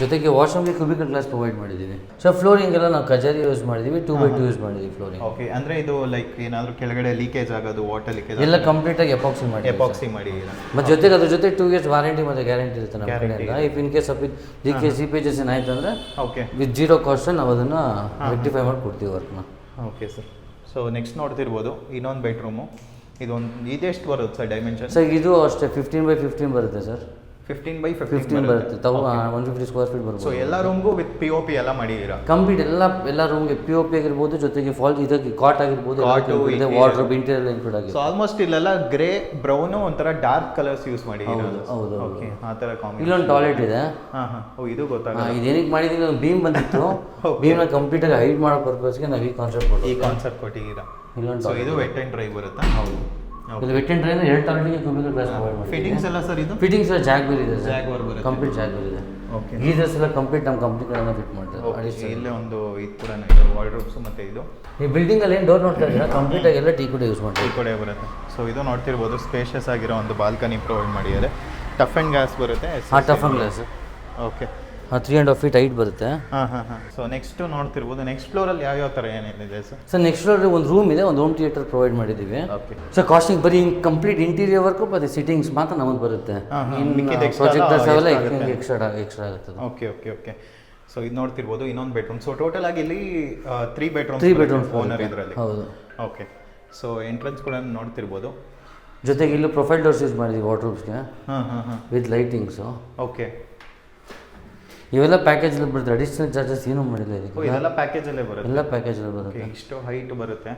Speaker 2: ಜೊತೆಗೆ ವಾಶ್ರೂಮ್ಗೆ ಕ್ಯೂಬಿಕಲ್ ಗ್ಲಾಸ್ ಪ್ರೊವೈಡ್ ಮಾಡಿದ್ದೀವಿ ಸೊ ಫ್ಲೋರಿಂಗ್ ಎಲ್ಲ ನಾವು ಕಜಾರಿ ಯೂಸ್ ಮಾಡಿದ್ದೀವಿ ಟೂ ಬೈ ಟೂ ಯೂಸ್ ಮಾಡಿದ್ದೀವಿ ಫ್ಲೋರಿಂಗ್
Speaker 1: ಓಕೆ ಅಂದರೆ ಇದು ಲೈಕ್ ಏನಾದರೂ ಕೆಳಗಡೆ ಲೀಕೇಜ್ ಆಗೋದು ವಾಟರ್ ಲೀಕೇಜ್
Speaker 2: ಎಲ್ಲ ಕಂಪ್ಲೀಟಾಗಿ ಎಪಾಕ್ಸಿ ಮಾಡಿ
Speaker 1: ಎಪಾಕ್ಸಿ ಮಾಡಿ
Speaker 2: ಮತ್ತು ಜೊತೆಗೆ ಅದ್ರ ಜೊತೆ ಟೂ ಇಯರ್ಸ್ ವಾರಂಟಿ ಮತ್ತು ಗ್ಯಾರಂಟಿ ಇರುತ್ತೆ ನಮ್ಮ
Speaker 1: ಕಡೆ
Speaker 2: ಕಡೆಯಿಂದ if in case of leakage seepages ಏನಾಯ್ತು ಅಂದರೆ
Speaker 1: ಓಕೆ
Speaker 2: ವಿತ್ ಜೀರೋ ಕಾಸ್ಟ್ ನಾವು ಅದನ್ನು ರೆಕ್ಟಿಫೈ ಮಾಡಿ ಕೊಡ್ತೀವಿ ವರ್ಕ್ನ
Speaker 1: ಓಕೆ ಸರ್ ಸೊ ನೆಕ್ಸ್ಟ್ ನೋಡ್ತಿರ್ಬೋದು ಇನ್ನೊಂದು ಬೆಡ್ರೂಮು ಇದೊಂದು ಇದೆಷ್ಟು ಬರುತ್ತೆ ಸರ್ ಡೈಮೆನ್ಷನ್
Speaker 2: ಸರ್ ಇದು ಅಷ್ಟೇ ಫಿಫ್ಟೀನ್ ಬೈ ಫಿಫ್ಟೀನ್ ಬರುತ್ತೆ ಸರ್
Speaker 1: ಫಿಫ್ಟೀನ್ ಬೈ
Speaker 2: ಫಿಫ್ಟೀನ್ ಬರುತ್ತೆ. ತಾವು one fifty square feet
Speaker 1: so
Speaker 2: ಬರ್ಬೋದು.
Speaker 1: ಎಲ್ಲ ರೂಮ್ಗೂ ವಿತ್ ಪಿ ಒ ಪಿ ಎಲ್ಲ ಮಾಡಿದ್ದೀರಾ?
Speaker 2: ಕಂಪ್ಲೀಟ್ ಎಲ್ಲ ಎಲ್ಲ ರೂಮ್ಗೆ ಪಿ ಒ ಪಿ ಆಗಿರ್ಬೋದು ಜೊತೆಗೆ ಫಾಲ್ ಇದಕ್ಕೆ ಕಾಟ್ ಆಗಿರ್ಬೋದು. ವಾರ್ಡ್ರೋಬ್ ಇಂಟೀರಿಯರ್ ಇನ್ಕ್ಲೂಡ್ ಆಗಿದೆ
Speaker 1: ಸೊ ಆಲ್ಮೋಸ್ಟ್ ಇಲ್ಲೆಲ್ಲ ಗ್ರೇ ಬ್ರೌನು ಒಂಥರ ಡಾರ್ಕ್ ಕಲರ್ಸ್ ಯೂಸ್ ಮಾಡಿದ್ದೀರಾ?
Speaker 2: ಹೌದು.
Speaker 1: ಓಕೆ ಆ ಥರ ಕಾಂಬಿ
Speaker 2: ಇಲ್ಲೊಂದು ಟಾಯ್ಲೆಟ್ ಇದೆ.
Speaker 1: ಹಾಂ ಹಾಂ. ಓ ಇದು ಗೊತ್ತಾಗಲ್ಲ.
Speaker 2: ಇದೇನಕ್ಕೆ ಮಾಡಿದ್ದೀನಿ ಒಂದು ಬೀಮ್ ಬಂದಿತ್ತು. ಬೀಮ್ನ ಕಂಪ್ಲೀಟಾಗಿ ಹೈಡ್ ಮಾಡೋ ಪರ್ಪಸ್ಗೆ ನಾವು ಈ ಕಾನ್ಸೆಪ್ಟ್
Speaker 1: ಈ ಕಾನ್ಸೆಪ್ಟ್ ಕೊಟ್ಟಿದ್ದೀರಾ?
Speaker 2: ಇಲ್ಲೊಂದು
Speaker 1: ಸೊ ಇದು ವೆಟ್ ಆ್ಯಂಡ್ ಡ್ರೈ ಬರುತ್ತಾ?
Speaker 2: ಹೌದು. ಇಲ್ಲಿ ವೆಟ್ ಅಂಡ್ ಡ್ರೈನ್ ಎರಡು ಟಾಯ್ಲೆಟ್ಗೆ ಕ್ಯೂಬಿಕಲ್ ಗ್ಲಾಸ್ ಪ್ರೊವೈಡ್ ಮಾಡಿ
Speaker 1: ಫಿಟ್ಟಿಂಗ್ಸ್ ಎಲ್ಲ ಸರ್ ಇದು?
Speaker 2: ಫಿಟ್ಟಿಂಗ್ಸ್ ಎಲ್ಲ ಜಾಗ್ವೇರ್ ಇದೆ ಸರ್. ಕಂಪ್ಲೀಟ್ ಜಾಗ್ವೇರ್ ಇದೆ.
Speaker 1: ಓಕೆ
Speaker 2: ಗೀಸರ್ಸ್ ಎಲ್ಲ ಕಂಪ್ಲೀಟ್ ನಮ್ಮ ಕಂಪ್ನಿ ಕಡೆಯಿಂದ ಫಿಟ್ ಮಾಡ್ತಾರೆ.
Speaker 1: ಇಲ್ಲೇ ಒಂದು ಇದು ಕೂಡ ವಾರ್ಡ್ರೋಬ್ಸ್ ಮತ್ತು ಇದು.
Speaker 2: ಈ ಬಿಲ್ಡಿಂಗ್ ಅಲ್ಲಿ ಏನು ಡೋರ್ ನೋಡ್ತಾ ಇದ್ದೀರಾ? ಕಂಪ್ಲೀಟ್ ಆಗಿ ಎಲ್ಲ ಟೀ ಕೂಡ ಯೂಸ್ ಮಾಡ್ತೀವಿ ಟೀ
Speaker 1: ಕೂಡ ಬರುತ್ತೆ. ಸೊ ಇದು ನೋಡ್ತಿರ್ಬೋದು ಸ್ಪೇಷಿಯಸ್ ಆಗಿರೋ ಒಂದು ಬಾಲ್ಕನಿ ಪ್ರೊವೈಡ್ ಮಾಡಿದ್ದಾರೆ. ಟಫ್ ಆ್ಯಂಡ್ ಗ್ಯಾಸ್ ಬರುತ್ತೆ
Speaker 2: toughened glass
Speaker 1: okay
Speaker 2: three and half feet height ಬರುತ್ತೆ.
Speaker 1: ಹಾಂ ಹಾಂ ಹಾಂ. ಸೊ ನೆಕ್ಸ್ಟ್ ನೋಡ್ತಿರ್ಬೋದು. ನೆಕ್ಸ್ಟ್ ಫ್ಲೋರಲ್ಲಿ ಯಾವ್ಯಾವ ಥರ ಏನೇನಿದೆ ಸರ್
Speaker 2: ಸರ್ ನೆಕ್ಸ್ಟ್ ಫ್ಲೋರ್ ಒಂದು ರೂಮ್ ಇದೆ ಒಂದು ಹೋಮ್ ಥಿಯೇಟರ್ ಪ್ರೊವೈಡ್ ಮಾಡಿದ್ದೀವಿ.
Speaker 1: ಓಕೆ
Speaker 2: ಸರ್ ಕಾಸ್ಟಿಂಗ್ ಬರೀ ಕಂಪ್ಲೀಟ್ ಇಂಟೀರಿಯರ್ ವರ್ಕು ಮತ್ತು ಸಿಟ್ಟಿಂಗ್ಸ್ ಮಾತ್ರ ನಮಗೆ ಬರುತ್ತೆ. ಅವೆಲ್ಲ ಎಕ್ಸ್ಟ್ರಾ ಎಕ್ಸ್ಟ್ರಾ ಆಗುತ್ತೆ
Speaker 1: ಓಕೆ ಓಕೆ ಓಕೆ ಸೊ ಇದು ನೋಡ್ತಿರ್ಬೋದು ಇನ್ನೊಂದು ಬೆಡ್ರೂಮ್ ಸೊ ಟೋಟಲ್ ಆಗಿ ಇಲ್ಲಿ three bedroom
Speaker 2: three bedroom
Speaker 1: owner ಇದರಲ್ಲಿ.
Speaker 2: ಹೌದು.
Speaker 1: ಓಕೆ ಸೊ ಎಂಟ್ರೆನ್ಸ್ ಕೂಡ ನೋಡ್ತಿರ್ಬೋದು.
Speaker 2: ಜೊತೆಗೆ ಇಲ್ಲೂ ಪ್ರೊಫೈಲ್ ಡೋರ್ಸ್ ಯೂಸ್ ಮಾಡಿದ್ದೀವಿ ವಾಟ್ರೂಮ್ಸ್ಗೆ
Speaker 1: ಹಾಂ ಹಾಂ ಹಾಂ.
Speaker 2: ವಿತ್ ಲೈಟಿಂಗ್ಸು
Speaker 1: ಓಕೆ
Speaker 2: ಇವೆಲ್ಲ ಪ್ಯಾಕೇಜ್ ಬರುತ್ತೆ ಅಡಿಷನಲ್ ಚಾರ್ಜಸ್ ಏನೂ ಮಾಡಿಲ್ಲ ಇದಕ್ಕೆ.
Speaker 1: ಪ್ಯಾಕೇಜ್ ಪ್ಯಾಕೇಜಲ್ಲೇ ಬರುತ್ತೆ?
Speaker 2: ಎಲ್ಲ ಪ್ಯಾಕೇಜ್
Speaker 1: ಅಲ್ಲಿ
Speaker 2: ಬರುತ್ತೆ.
Speaker 1: ಇಷ್ಟು ಹೈಟ್ ಬರುತ್ತೆ.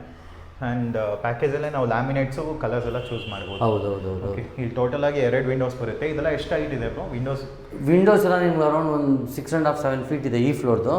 Speaker 1: ಆ್ಯಂಡ್ ಪ್ಯಾಕೇಜಲ್ಲೇ ನಾವು ಲ್ಯಾಮಿನೇಟ್ಸು ಕಲರ್ಸ್ ಎಲ್ಲ ಚೂಸ್ ಮಾಡ್ಬೋದು.
Speaker 2: ಹೌದು ಹೌದು ಹೌದು
Speaker 1: ಓಕೆ ಇಲ್ಲಿ ಟೋಟಲ್ ಆಗಿ ಎರಡು ವಿಂಡೋಸ್ ಬರುತ್ತೆ. ಇದೆಲ್ಲ ಎಷ್ಟು ಹೈಟ್ ಇದೆ ಬ್ರೋ ವಿಂಡೋಸ್
Speaker 2: ವಿಂಡೋಸ್ ಎಲ್ಲ ನಿಮ್ಗೆ ಅರೌಂಡ್ ಒಂದು six and half seven feet ಇದೆ ಈ ಫ್ಲೋರ್ದು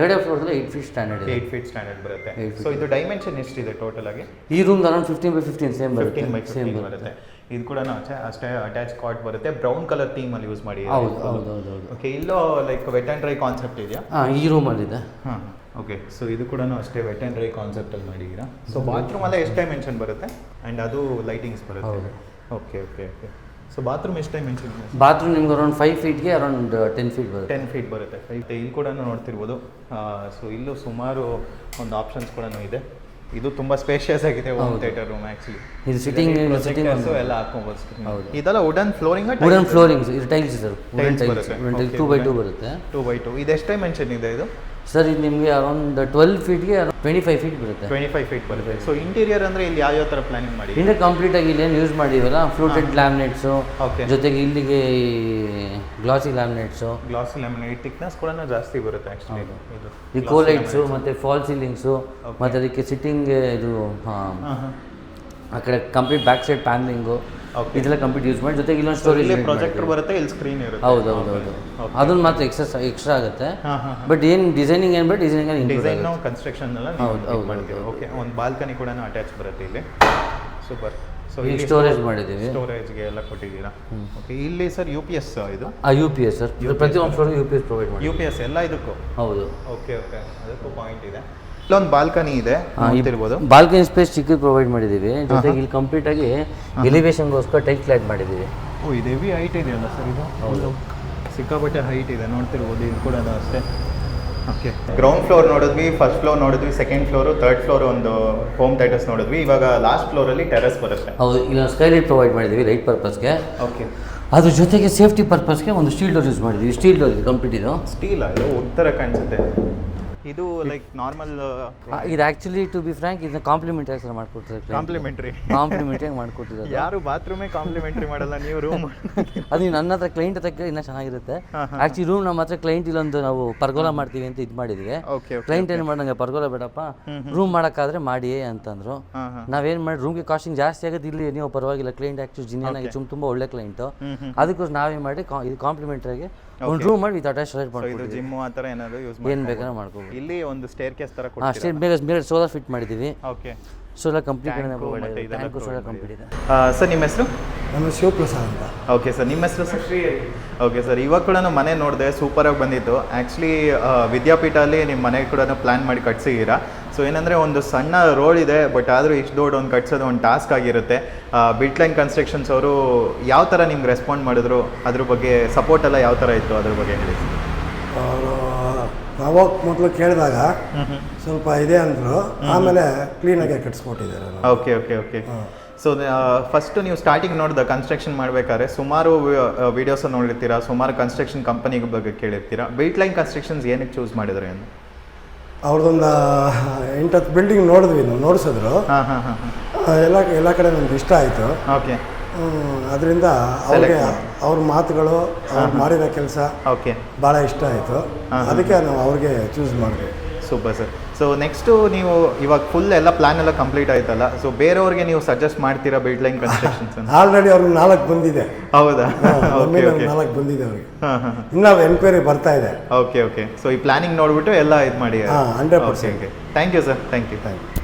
Speaker 2: ಎರಡೇ ಫ್ಲೋರ್ದಲ್ಲಿ eight feet standard eight
Speaker 1: eight feet standard ಬರುತ್ತೆ. ಸೊ ಇದು ಡೈಮೆನ್ಷನ್ ಎಷ್ಟಿದೆ ಟೋಟಲ್ ಆಗಿ?
Speaker 2: ಈ room around fifteen by fifteen same
Speaker 1: fifteen by
Speaker 2: same ಬರುತ್ತೆ.
Speaker 1: ಇದು ಕೂಡ ಅಷ್ಟೇ ಅಷ್ಟೇ ಅಟ್ಯಾಚ್ ಕಾಟ್ ಬರುತ್ತೆ. ಬ್ರೌನ್ ಕಲರ್ ಥೀಮ್ ಅಲ್ಲಿ ಯೂಸ್ ಮಾಡಿ
Speaker 2: ಹೌದು ಹೌದು ಹೌದು
Speaker 1: ಓಕೆ ಇಲ್ಲೋ like wet and dry concept ಇದೆಯಾ?
Speaker 2: ಹಾಂ ಈ ರೂಮಲ್ಲಿದೆ
Speaker 1: ಹಾಂ. ಓಕೆ ಸೊ ಇದು ಕೂಡ ಅಷ್ಟೇ ವೆಟ್ ಆ್ಯಂಡ್ ಡ್ರೈ ಕಾನ್ಸೆಪ್ಟಲ್ಲಿ ಮಾಡಿದ್ದೀರಾ ಸೊ ಬಾತ್ರೂಮ್ ಅಲ್ಲೇ ಎಷ್ಟು ಮೆನ್ಷನ್ ಬರುತ್ತೆ? ಆ್ಯಂಡ್ ಅದು ಲೈಟಿಂಗ್ಸ್ ಬರುತ್ತೆ. Okay okay okay so bathroom ಎಷ್ಟು ಡೈಮೆನ್ಷನ್
Speaker 2: ಬಾತ್ರೂಮ್ ನಿಮ್ಗೆ ಅರೌಂಡ್ ಫೈವ್ ಫೀಟ್ಗೆ ಅರೌಂಡ್ ಟೆನ್ ಫೀಟ್ ಬರುತ್ತೆ.
Speaker 1: ಟೆನ್ ಫೀಟ್ ಬರುತ್ತೆ. ಫೈವ್ ಇಲ್ಲಿ ಕೂಡ ನೋಡ್ತಿರ್ಬೋದು. ಸೊ ಇಲ್ಲೂ ಸುಮಾರು ಒಂದು ಆಪ್ಷನ್ಸ್ ಕೂಡ ಇದೆ. ಇದು ತುಂಬ ಸ್ಪೇಷಿಯಸ್ ಆಗಿದೆ ಹೋಮ್ ಥಿಯೇಟರ್ ರೂಮ್ ಆ್ಯಕ್ಚುಲಿ
Speaker 2: ಇದು
Speaker 1: ಸಿಟ್ಟಿಂಗ್
Speaker 2: ಸಿಟ್ಟಿಂಗ್
Speaker 1: ಎಲ್ಲ.
Speaker 2: ಹೌದು.
Speaker 1: ಇದೆಲ್ಲ ವುಡನ್ ಫ್ಲೋರಿಂಗ್
Speaker 2: ವುಡನ್ ಫ್ಲೋರಿಂಗ್ ಇದು ಟೈಲ್ಸ್ ಸರ್ ವುಡನ್ ಟೈಲ್ಸ್
Speaker 1: ಬರುತ್ತೆ.
Speaker 2: Two by two. ಬರುತ್ತೆ.
Speaker 1: ಟೂ ಬೈ ಟು ಇದು ಎಷ್ಟು ಡೈಮೆನ್ಷನ್ ಇದೆ ಇದು?
Speaker 2: ಸರ್ ಇದು ನಿಮಗೆ ಅರೌಂಡ್ ಟ್ವೆಲ್ ಫೀಟ್ಗೆ ಟ್ವೆಂಟಿ ಫೈವ್ ಫೀಟ್ ಬರುತ್ತೆ
Speaker 1: ಟ್ವೆಂಟಿ ಫೈವ್ ಫೀಟ್ ಬರುತ್ತೆ ಸೊ ಇಂಟೀರಿಯರ್ ಅಂದರೆ ಇಲ್ಲಿ ಯಾವ ಯಾವ ಥರ ಪ್ಲಾನಿಂಗ್ ಮಾಡಿ
Speaker 2: ಹಿಂದೆ ಕಂಪ್ಲೀಟ್ ಆಗಿ ಇಲ್ಲೇನು ಯೂಸ್ ಮಾಡಿದೀವಲ್ಲ ಫ್ಲೂಟೆಡ್ ಲ್ಯಾಮಿನೇಟ್ಸು
Speaker 1: ಓಕೆ
Speaker 2: ಜೊತೆಗೆ ಇಲ್ಲಿಗೆ glossy laminates
Speaker 1: glossy laminate thickness ಕೂಡ ಜಾಸ್ತಿ ಬರುತ್ತೆ ಆ್ಯಕ್ಚುಲಿ ಇದು
Speaker 2: ಈ ಕೋಲೈಟ್ಸು ಮತ್ತು ಫಾಲ್ ಸೀಲಿಂಗ್ಸು ಮತ್ತು ಅದಕ್ಕೆ ಸಿಟ್ಟಿಂಗ್ ಇದು ಆ ಕಡೆ ಕಂಪ್ಲೀಟ್ ಬ್ಯಾಕ್ ಸೈಡ್ ಪ್ಯಾನ್ಲಿಂಗು. ಇದೆಲ್ಲ ಕಂಪ್ಲೀಟ್ ಯೂಸ್ ಮಾಡಿ ಜೊತೆಗೆ ಇಲ್ಲೊಂದು ಸ್ಟೋರೇಜ್
Speaker 1: ಪ್ರೊಜೆಕ್ಟರ್ ಬರುತ್ತೆ ಇಲ್ಲಿ ಸ್ಕ್ರೀನ್ ಇರುತ್ತೆ.
Speaker 2: ಹೌದು ಹೌದು ಹೌದು. ಅದನ್ನ ಮಾತ್ರ ಎಕ್ಸ್ಟ್ರಾ ಎಕ್ಸ್ಟ್ರಾ ಆಗುತ್ತೆ.
Speaker 1: ಹಾಂ ಹಾಂ
Speaker 2: ಬಟ್ ಏನು ಡಿಸೈನಿಂಗ್ ಏನು ಬಟ್ ಡಿಸೈನಿಂಗ್
Speaker 1: ನೋ ಕನ್ಸ್ಟ್ರಕ್ಷನ್ ಎಲ್ಲ
Speaker 2: ಹೌದು, ಹೌದು.
Speaker 1: ಓಕೆ ಒಂದು ಬಾಲ್ಕನಿ ಕೂಡ ಅಟ್ಯಾಚ್ ಬರುತ್ತೆ ಇಲ್ಲಿ. ಸೂಪರ್ ಸೊ
Speaker 2: ಇಲ್ಲಿ ಸ್ಟೋರೇಜ್ ಮಾಡಿದ್ದೀವಿ.
Speaker 1: ಸ್ಟೋರೇಜ್ಗೆ ಎಲ್ಲ ಕೊಟ್ಟಿದ್ದೀರಾ? ಓಕೆ ಇಲ್ಲಿ ಸರ್ ಯು ಪಿ ಎಸ್ ಇದು?
Speaker 2: ಆ ಯು ಪಿ ಎಸ್ ಸರ್ ಪ್ರತಿ ಒಂದು ಯು ಪಿ ಎಸ್ ಪ್ರೊವೈಡ್ ಮಾಡಿ
Speaker 1: ಯು ಪಿ ಎಸ್ ಎಲ್ಲ ಇದಕ್ಕೂ?
Speaker 2: ಹೌದು.
Speaker 1: ಓಕೆ ಓಕೆ ಅದಕ್ಕೂ ಪಾಯಿಂಟ್ ಇದೆ. ಇಲ್ಲೊಂದು ಬಾಲ್ಕನಿ ಇದೆ ನೋಡ್ತಿರ್ಬೋದು
Speaker 2: ಬಾಲ್ಕನಿ ಸ್ಪೇಸ್ ಚಿಕ್ಕ ಪ್ರೊವೈಡ್ ಮಾಡಿದ್ದೀವಿ. ಜೊತೆಗೆ ಇಲ್ಲಿ ಕಂಪ್ಲೀಟ್ ಆಗಿ ಎಲಿವೇಶನ್ಗೋಸ್ಕರ ಟೈಟ್ ಕ್ಲೈಟ್ ಮಾಡಿದ್ದೀವಿ.
Speaker 1: ಓ ಇದು ಹೆವಿ ಹೈಟ್ ಇದೆಯಲ್ಲ ಸರ್ ಇದು?
Speaker 2: ಹೌದು.
Speaker 1: ಸಿಕ್ಕಾಪಟ್ಟೆ ಹೈಟ್ ಇದೆ ನೋಡ್ತಿರ್ಬೋದು ಇದು ಕೂಡ ಅದು ಅಷ್ಟೇ. ಓಕೆ ಗ್ರೌಂಡ್ ಫ್ಲೋರ್ ನೋಡಿದ್ವಿ ಫಸ್ಟ್ ಫ್ಲೋರ್ ನೋಡಿದ್ವಿ ಸೆಕೆಂಡ್ ಫ್ಲೋರು ಥರ್ಡ್ ಫ್ಲೋರ್ ಒಂದು ಹೋಮ್ ಥಿಯೇಟರ್ಸ್ ನೋಡಿದ್ವಿ. ಇವಾಗ ಲಾಸ್ಟ್ ಫ್ಲೋರಲ್ಲಿ ಟೆರಸ್ ಬರುತ್ತೆ.
Speaker 2: ಹೌದು ಇಲ್ಲ ಸ್ಕೈಲೈಟ್ ಪ್ರೊವೈಡ್ ಮಾಡಿದ್ವಿ ಲೈಟ್ ಪರ್ಪಸ್ಗೆ
Speaker 1: ಓಕೆ
Speaker 2: ಅದ್ರ ಜೊತೆಗೆ ಸೇಫ್ಟಿ ಪರ್ಪಸ್ಗೆ ಒಂದು ಸ್ಟೀಲ್ ಡೋರ್ ಯೂಸ್ ಮಾಡಿದ್ದೀವಿ. ಸ್ಟೀಲ್ ಡೋರ್ ಇದು ಕಂಪ್ಲೀಟ್ ಇದು.
Speaker 1: ಸ್ಟೀಲ್ ಆಗಿದೆ ಉತ್ತರ ಕಾಣಿಸುತ್ತೆ. ಇದು ಲೈಕ್ ನಾರ್ಮಲ್
Speaker 2: ಇದು ಆಕ್ಚುಲಿ ಟು ಬಿ ಫ್ರಾಂಕ್ ಇದನ್ನ ಕಾಂಪ್ಲಿಮೆಂಟ್ ಹೆಸರು ಮಾಡ್ಕೊಡ್ತಾರೆ
Speaker 1: ಕಾಂಪ್ಲಿಮೆಂಟ್ರಿ
Speaker 2: ಕಾಂಪ್ಲಿಮೆಂಟ್ ಮಾಡ್ಕೊಡ್ತಿದ್ದಾರೆ
Speaker 1: ಯಾರು ಬಾತ್ರೂಮೇ ಕಾಂಪ್ಲಿಮೆಂಟ್ರಿ ಮಾಡಲ್ಲ ನೀವು ರೂಮ್ (laughs)
Speaker 2: ಅದು ನೀವು ನನ್ನ ಹತ್ರ ಕ್ಲೈಂಟ್ ಹತ್ರ ಕೇಳಿ ಇನ್ನೂ ಚೆನ್ನಾಗಿರುತ್ತೆ. ಆ್ಯಕ್ಚುಲಿ ರೂಮ್ ನಮ್ಮ ಹತ್ರ ಕ್ಲೈಂಟ್ ಇಲ್ಲೊಂದು ನಾವು ಪರ್ಗೋಲ ಮಾಡ್ತೀವಿ ಅಂತ ಇದು ಮಾಡಿದ್ವಿ. ಕ್ಲೈಂಟ್ ಏನು ಮಾಡಂಗೆ ಪರ್ಗೋಲ ಬೇಡಪ್ಪ ರೂಮ್ ಮಾಡೋಕ್ಕಾದ್ರೆ ಮಾಡಿ ಅಂತಂದ್ರು. ನಾವೇನು ಮಾಡಿ ರೂಮ್ಗೆ ಕಾಸ್ಟಿಂಗ್ ಜಾಸ್ತಿ ಆಗೋದು ಇಲ್ಲಿ ನೀವು ಪರವಾಗಿಲ್ಲ ಕ್ಲೈಂಟ್ ಆ್ಯಕ್ಚುಲಿ ಜಿನಿಯನಾಗಿ ತುಂಬ ತುಂಬ ಒಳ್ಳೆ ಕ್ಲೈಂಟು ಅದಕ್ಕೋಸ್ಕರ ನಾವೇ ಮಾಡಿ ಇದು ಕಾಂಪ್ಲಿಮೆಂಟ್ರಿಗೆ ಒಂದು ರೂಮ್ ಮಾಡಿ ವಿತ್ ಅಟ್ಯಾಚ್
Speaker 1: ಜಿಮ್ ಆ ಥರ ಏನಾದರೂ ಯೂಸ್
Speaker 2: ಏನು ಬೇಕಾದ್ರೆ ಮಾಡ್ಕೋಬೋದು.
Speaker 1: ಇಲ್ಲಿ ಒಂದು ಸ್ಟೇರ್ ಕೇಸ್
Speaker 2: ತರ
Speaker 1: ಕೊಡ್ತೀರಾ?
Speaker 2: ಅಷ್ಟೇ ಮೇಲೆ ಬೇಗ ಸೋಲಾರ್ ಫಿಟ್ ಮಾಡಿದ್ದೀವಿ
Speaker 1: okay
Speaker 2: solar
Speaker 1: complete
Speaker 2: tank solar complete ಇದೆ.
Speaker 1: ಸರ್ ನಿಮ್ಮ ಹೆಸರು?
Speaker 3: ನಾನು ಶಿವಪ್ರಸಾದ್ ಅಂತ.
Speaker 1: ಓಕೆ ಸರ್ ನಿಮ್ಮ ಹೆಸರು ಸರ್ ಓಕೆ ಸರ್ ಇವಾಗ ಕೂಡ ನಾನು ಮನೆ ನೋಡಿದೆ ಆಗಿ ಬಂದಿತ್ತು. ಆ್ಯಕ್ಚುಲಿ ವಿದ್ಯಾಪೀಠಲ್ಲಿ ನಿಮ್ಮ ಮನೆ ಕೂಡ ಪ್ಲ್ಯಾನ್ ಮಾಡಿ ಕಟ್ಸಿದ್ದೀರಾ. ಸೊ ಏನಂದರೆ ಒಂದು ಸಣ್ಣ ರೋಡ್ ಇದೆ ಬಟ್ ಆದರೂ ಇಷ್ಟು ದೊಡ್ಡ ಒಂದು ಕಟ್ಸೋದು ಒಂದು ಟಾಸ್ಕ್ ಆಗಿರುತ್ತೆ. ಬಿಟ್ ಲೈನ್ ಕನ್ಸ್ಟ್ರಕ್ಷನ್ಸ್ ಅವರು ಯಾವ ಥರ ನಿಮ್ಗೆ ರೆಸ್ಪಾಂಡ್ ಮಾಡಿದ್ರು? ಅದ್ರ ಬಗ್ಗೆ ಸಪೋರ್ಟ್ ಎಲ್ಲ ಯಾವ ಥರ ಇತ್ತು? ಅದ್ರ ಬಗ್ಗೆ ಹೇಳಿ.
Speaker 3: ನಾವು ಮೊದಲು ಕೇಳಿದಾಗ ಸ್ವಲ್ಪ ಇದೆ ಅಂದರು ಆಮೇಲೆ ಕ್ಲೀನಾಗೆ ಕಟ್ಸ್ಕೊಟ್ಟಿದ್ದಾರೆ
Speaker 1: okay okay okay. So first ನೀವು ಸ್ಟಾರ್ಟಿಂಗ್ ನೋಡಿದ ಕನ್ಸ್ಟ್ರಕ್ಷನ್ ಮಾಡಬೇಕಾದ್ರೆ ಸುಮಾರು ವೀಡಿಯೋಸ್ ನೋಡಿರ್ತೀರಾ? ಸುಮಾರು ಕನ್ಸ್ಟ್ರಕ್ಷನ್ ಕಂಪನಿ ಬಗ್ಗೆ ಕೇಳಿರ್ತೀರಾ? ಬಿಲ್ಟ್ ಲೈನ್ ಕನ್ಸ್ಟ್ರಕ್ಷನ್ಸ್ ಏನಕ್ಕೆ ಚೂಸ್ ಮಾಡಿದ್ರೆ ಅಂತ
Speaker 3: ಅವ್ರದ್ದೊಂದು ಎಂಟತ್ತು ಬಿಲ್ಡಿಂಗ್ ನೋಡಿದ್ವಿ ನಾವು ನೋಡಿಸಿದ್ರು.
Speaker 1: ಹಾಂ ಹಾಂ ಹಾಂ.
Speaker 3: ಆ, ಎಲ್ಲ ಎಲ್ಲ ಕಡೆ ನಮ್ಗೆ ಇಷ್ಟ ಆಯಿತು.
Speaker 1: ಓಕೆ.
Speaker 3: ಅದರಿಂದ ಅವ್ರಿಗೆ ಅವ್ರ ಮಾತುಗಳು ಅವ್ರು ಮಾಡಿರೋ ಕೆಲಸ
Speaker 1: ಓಕೆ
Speaker 3: ಭಾಳ ಇಷ್ಟ ಆಯಿತು. ಅದಕ್ಕೆ ನಾವು ಅವ್ರಿಗೆ ಚೂಸ್ ಮಾಡಿದ್ವಿ.
Speaker 1: ಸೂಪರ್ ಸರ್ ಸೊ ನೆಕ್ಸ್ಟು ನೀವು ಇವಾಗ ಫುಲ್ ಎಲ್ಲ ಪ್ಲಾನ್ ಎಲ್ಲ ಕಂಪ್ಲೀಟ್ ಆಯ್ತಲ್ಲ. ಸೊ ಬೇರೆಯವ್ರಿಗೆ ನೀವು ಸಜೆಸ್ಟ್ ಮಾಡ್ತೀರಾ ಬಿಲ್ಡ್ ಲೈನ್ ಕನ್ಸ್ಟ್ರಕ್ಷನ್ಸ್
Speaker 3: ಆಲ್ರೆಡಿ ಅವ್ರಿಗೆ ನಾಲ್ಕು ಬಂದಿದೆ.
Speaker 1: ಹೌದಾ? (laughs)
Speaker 3: ನಾಲ್ಕು ಬಂದಿದೆ ಅವ್ರಿಗೆ.
Speaker 1: ಹಾಂ ಹಾಂ
Speaker 3: ಇನ್ನೂ ಎನ್ಕ್ವೈರಿ ಬರ್ತಾ ಇದೆ.
Speaker 1: ಓಕೆ ಓಕೆ ಸೊ ಈ ಪ್ಲಾನಿಂಗ್ ನೋಡ್ಬಿಟ್ಟು ಎಲ್ಲ ಇದು ಮಾಡಿ.
Speaker 3: ಹಾ, 100%.
Speaker 1: Okay okay thank you sir thank you
Speaker 3: thank you.